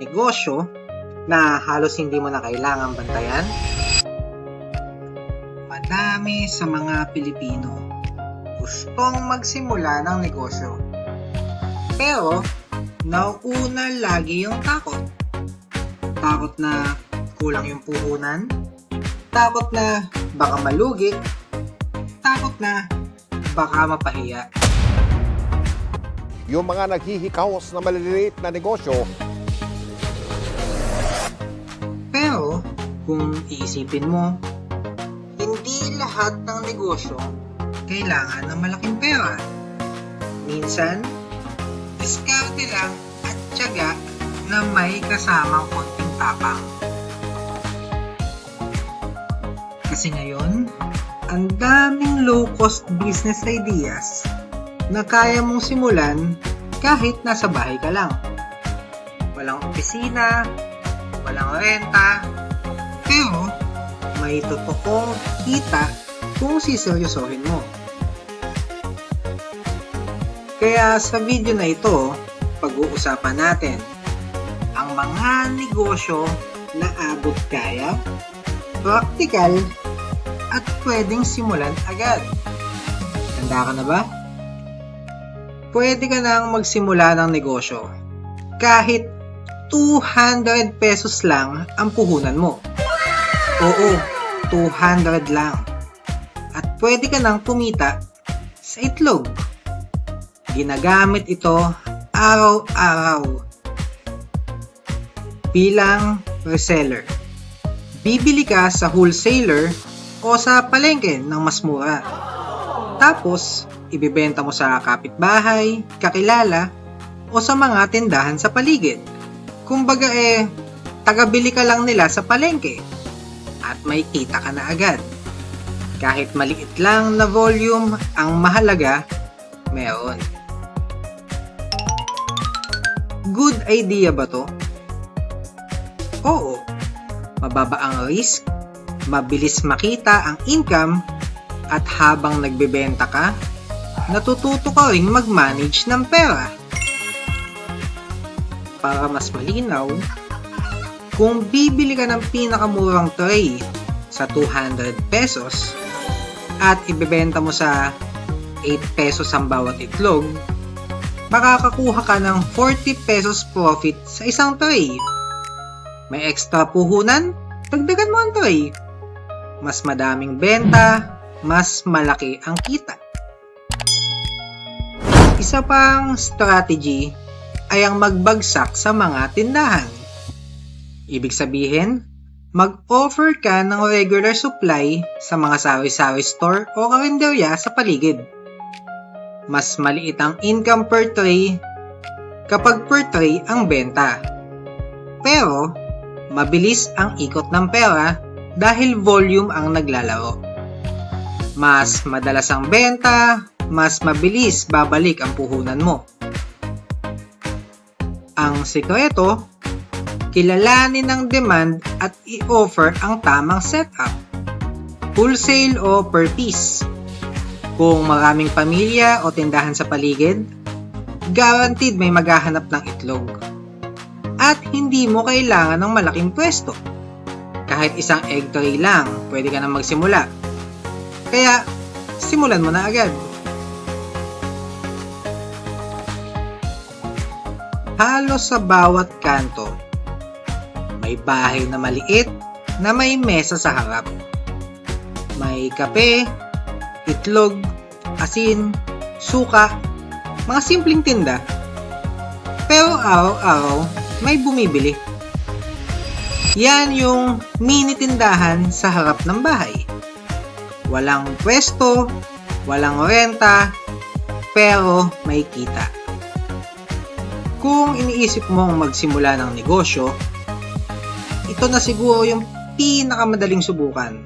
negosyo na halos hindi mo na kailangang bantayan? Madami sa mga Pilipino gustong magsimula ng negosyo. Pero, nauuna lagi yung takot. Takot na kulang yung puhunan, takot na baka malugi, takot na baka mapahiya. Yung mga naghihikaos na maliliit na negosyo, kung iisipin mo, hindi lahat ng negosyo kailangan ng malaking pera. Minsan, diskarte lang at tiyaga na may kasamang konting tapang. Kasi ngayon, ang daming low-cost business ideas na kaya mong simulan kahit nasa bahay ka lang. Walang opisina, walang renta, pero may totoong kita kung siseryosohin mo. Kaya sa video na ito, pag-uusapan natin ang mga negosyo na abot kaya, practical, at pwedeng simulan agad. Handa ka na ba? Pwede ka nang magsimula ng negosyo kahit 200 pesos lang ang puhunan mo. Oo, 200 lang. At pwede ka nang kumita sa itlog. Ginagamit ito araw-araw bilang reseller. Bibili ka sa wholesaler o sa palengke ng mas mura. Tapos, ibibenta mo sa kapitbahay, kakilala, o sa mga tindahan sa paligid. Kumbaga eh, tagabili ka lang nila sa palengke at may kita ka na agad. Kahit maliit lang na volume, ang mahalaga, meron. Good idea ba to? Oo. Mababa ang risk, mabilis makita ang income, at habang nagbebenta ka, natututo ka ring mag-manage ng pera para mas malinaw, kung bibili ka ng pinakamurang tray sa 200 pesos at ibebenta mo sa 8 pesos ang bawat itlog, makakakuha ka ng 40 pesos profit sa isang tray. May extra puhunan? Dagdagan mo ang tray. Mas madaming benta, mas malaki ang kita. Isa pang strategy ay ang magbagsak sa mga tindahan. Ibig sabihin, mag-offer ka ng regular supply sa mga sari-sari store o karinderya sa paligid. Mas maliit ang income per tray kapag per tray ang benta. Pero, mabilis ang ikot ng pera dahil volume ang naglalaro. Mas madalas ang benta, mas mabilis babalik ang puhunan mo. Ang sikreto, kilalanin ang demand at i-offer ang tamang setup. Wholesale o per piece. Kung maraming pamilya o tindahan sa paligid, guaranteed may maghahanap ng itlog. At hindi mo kailangan ng malaking pwesto. Kahit isang egg tray lang, pwede ka na magsimula. Kaya, simulan mo na agad. halos sa bawat kanto. May bahay na maliit na may mesa sa harap. May kape, itlog, asin, suka, mga simpleng tinda. Pero araw-araw may bumibili. Yan yung mini tindahan sa harap ng bahay. Walang pwesto, walang renta, pero may kita. Kung iniisip mong magsimula ng negosyo, ito na siguro yung pinakamadaling subukan.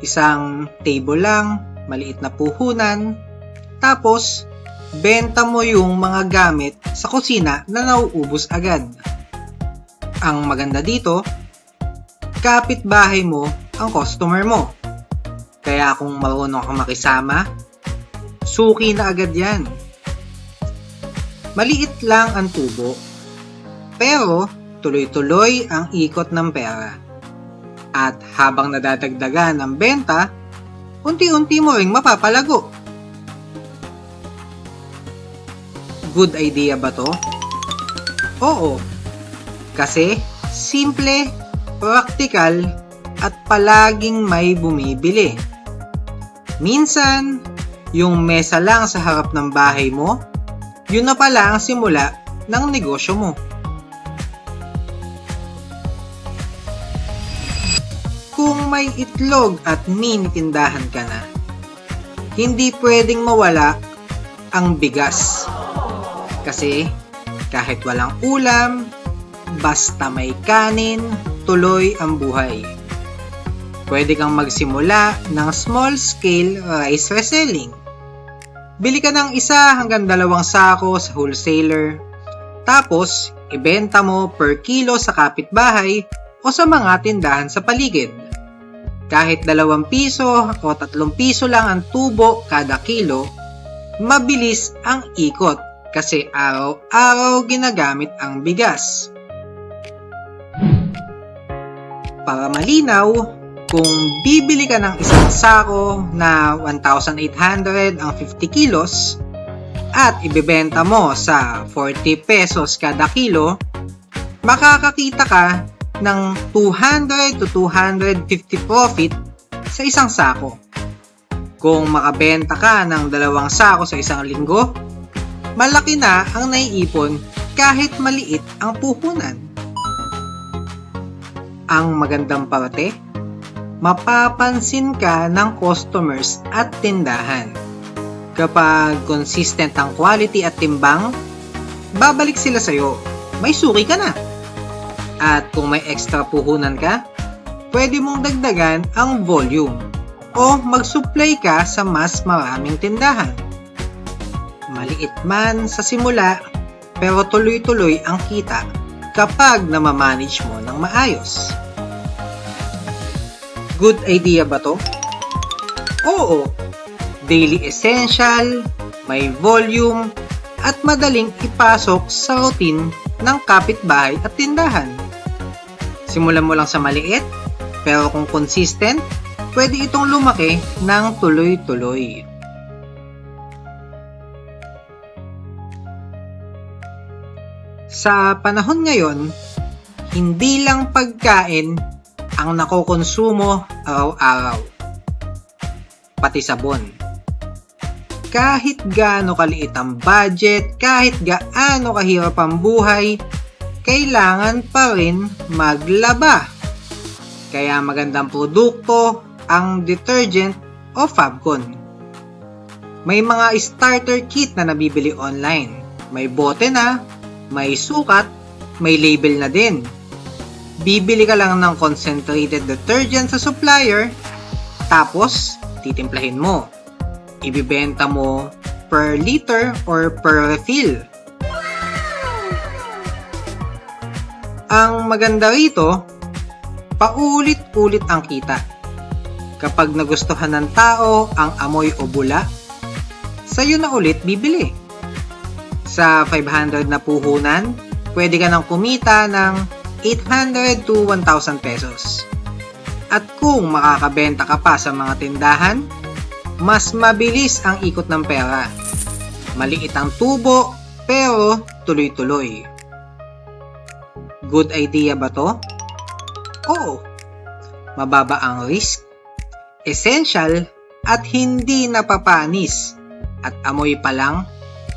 Isang table lang, maliit na puhunan, tapos benta mo yung mga gamit sa kusina na nauubos agad. Ang maganda dito, kapitbahay mo ang customer mo. Kaya kung marunong kang makisama, suki na agad yan. Maliit lang ang tubo, pero tuloy-tuloy ang ikot ng pera. At habang nadadagdagan ang benta, unti-unti mo ring mapapalago. Good idea ba to? Oo. Kasi simple, praktikal, at palaging may bumibili. Minsan, yung mesa lang sa harap ng bahay mo, yun na pala ang simula ng negosyo mo. Kung may itlog at mini tindahan ka na, hindi pwedeng mawala ang bigas. Kasi kahit walang ulam, basta may kanin, tuloy ang buhay. Pwede kang magsimula ng small scale rice reselling. Bili ka ng isa hanggang dalawang sako sa wholesaler. Tapos, ibenta mo per kilo sa kapitbahay o sa mga tindahan sa paligid. Kahit dalawang piso o tatlong piso lang ang tubo kada kilo, mabilis ang ikot kasi araw-araw ginagamit ang bigas. Para malinaw, kung bibili ka ng isang sako na 1,800 ang 50 kilos at ibebenta mo sa 40 pesos kada kilo, makakakita ka ng 200 to 250 profit sa isang sako. Kung makabenta ka ng dalawang sako sa isang linggo, malaki na ang naiipon kahit maliit ang puhunan. Ang magandang parte, mapapansin ka ng customers at tindahan. Kapag consistent ang quality at timbang, babalik sila sa'yo. May suki ka na. At kung may extra puhunan ka, pwede mong dagdagan ang volume o mag-supply ka sa mas maraming tindahan. Maliit man sa simula, pero tuloy-tuloy ang kita kapag namamanage mo ng maayos. Good idea ba to? Oo. Daily essential, may volume, at madaling ipasok sa routine ng kapitbahay at tindahan. Simulan mo lang sa maliit, pero kung consistent, pwede itong lumaki ng tuloy-tuloy. Sa panahon ngayon, hindi lang pagkain ang nakokonsumo araw-araw. Pati sabon. Kahit gaano kaliit ang budget, kahit gaano kahirap ang buhay, kailangan pa rin maglaba. Kaya magandang produkto ang detergent o Fabcon. May mga starter kit na nabibili online. May bote na, may sukat, may label na din. Bibili ka lang ng concentrated detergent sa supplier, tapos titimplahin mo. Ibibenta mo per liter or per refill. Ang maganda rito, paulit-ulit ang kita. Kapag nagustuhan ng tao ang amoy o bula, sa'yo na ulit bibili. Sa 500 na puhunan, pwede ka nang kumita ng 800 to 1,000 pesos. At kung makakabenta ka pa sa mga tindahan, mas mabilis ang ikot ng pera. Maliit ang tubo, pero tuloy-tuloy. Good idea ba to? Oo. Mababa ang risk, essential, at hindi napapanis. At amoy pa lang,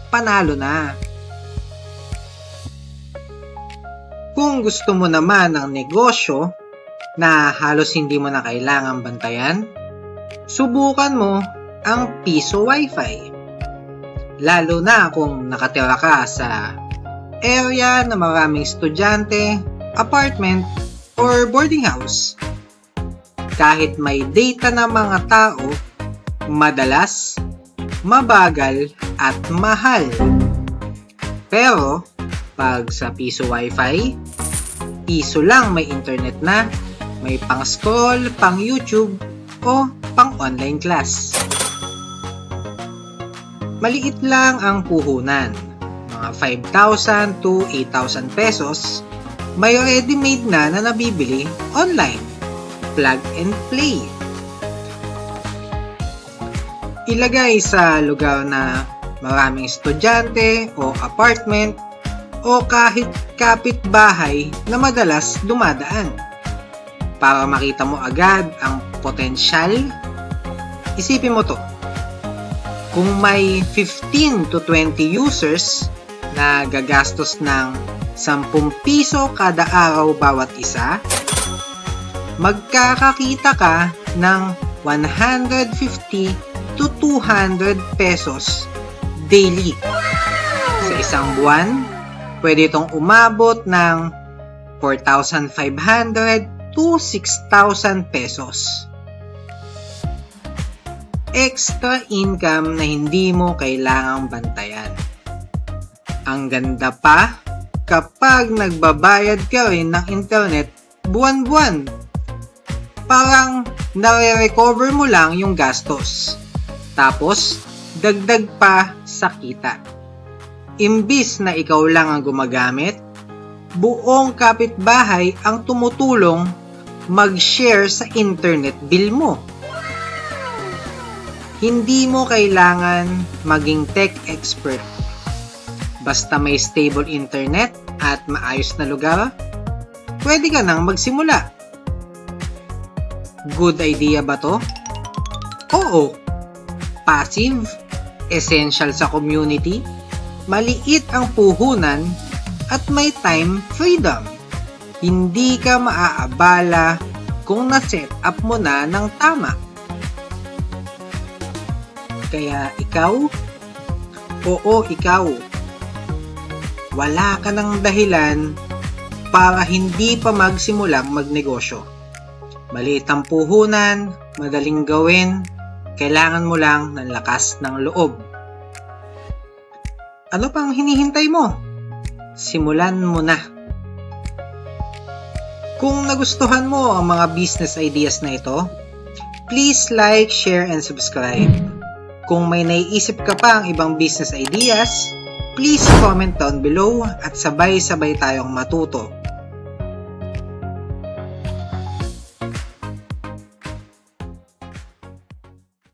panalo na. Kung gusto mo naman ng negosyo na halos hindi mo na kailangang bantayan, subukan mo ang piso wifi. Lalo na kung nakatira ka sa area na maraming estudyante, apartment, or boarding house. Kahit may data na mga tao, madalas, mabagal, at mahal. Pero, pag sa piso wifi, piso lang may internet na, may pang scroll, pang YouTube, o pang online class. Maliit lang ang puhunan, mga mga 5,000 to 8,000 pesos, may ready-made na na nabibili online. Plug and play. Ilagay sa lugar na maraming estudyante o apartment o kahit kapitbahay na madalas dumadaan. Para makita mo agad ang potensyal, isipin mo to. Kung may 15 to 20 users na gagastos ng 10 piso kada araw bawat isa, magkakakita ka ng 150 to 200 pesos daily. Sa isang buwan, pwede itong umabot ng 4,500 to 6,000 pesos. Extra income na hindi mo kailangang bantayan. Ang ganda pa, kapag nagbabayad ka rin ng internet buwan-buwan. Parang nare-recover mo lang yung gastos. Tapos, dagdag pa sa kita. Imbis na ikaw lang ang gumagamit, buong kapitbahay ang tumutulong mag-share sa internet bill mo. Hindi mo kailangan maging tech expert. Basta may stable internet at maayos na lugar, pwede ka nang magsimula. Good idea ba to? Oo. Passive, essential sa community, maliit ang puhunan, at may time freedom. Hindi ka maaabala kung na-set up mo na ng tama. Kaya ikaw, oo ikaw, wala ka ng dahilan para hindi pa magsimulang magnegosyo. Maliit ang puhunan, madaling gawin, kailangan mo lang ng lakas ng loob. Ano pang hinihintay mo? Simulan mo na. Kung nagustuhan mo ang mga business ideas na ito, please like, share, and subscribe. Kung may naiisip ka pa ang ibang business ideas, please comment down below at sabay-sabay tayong matuto.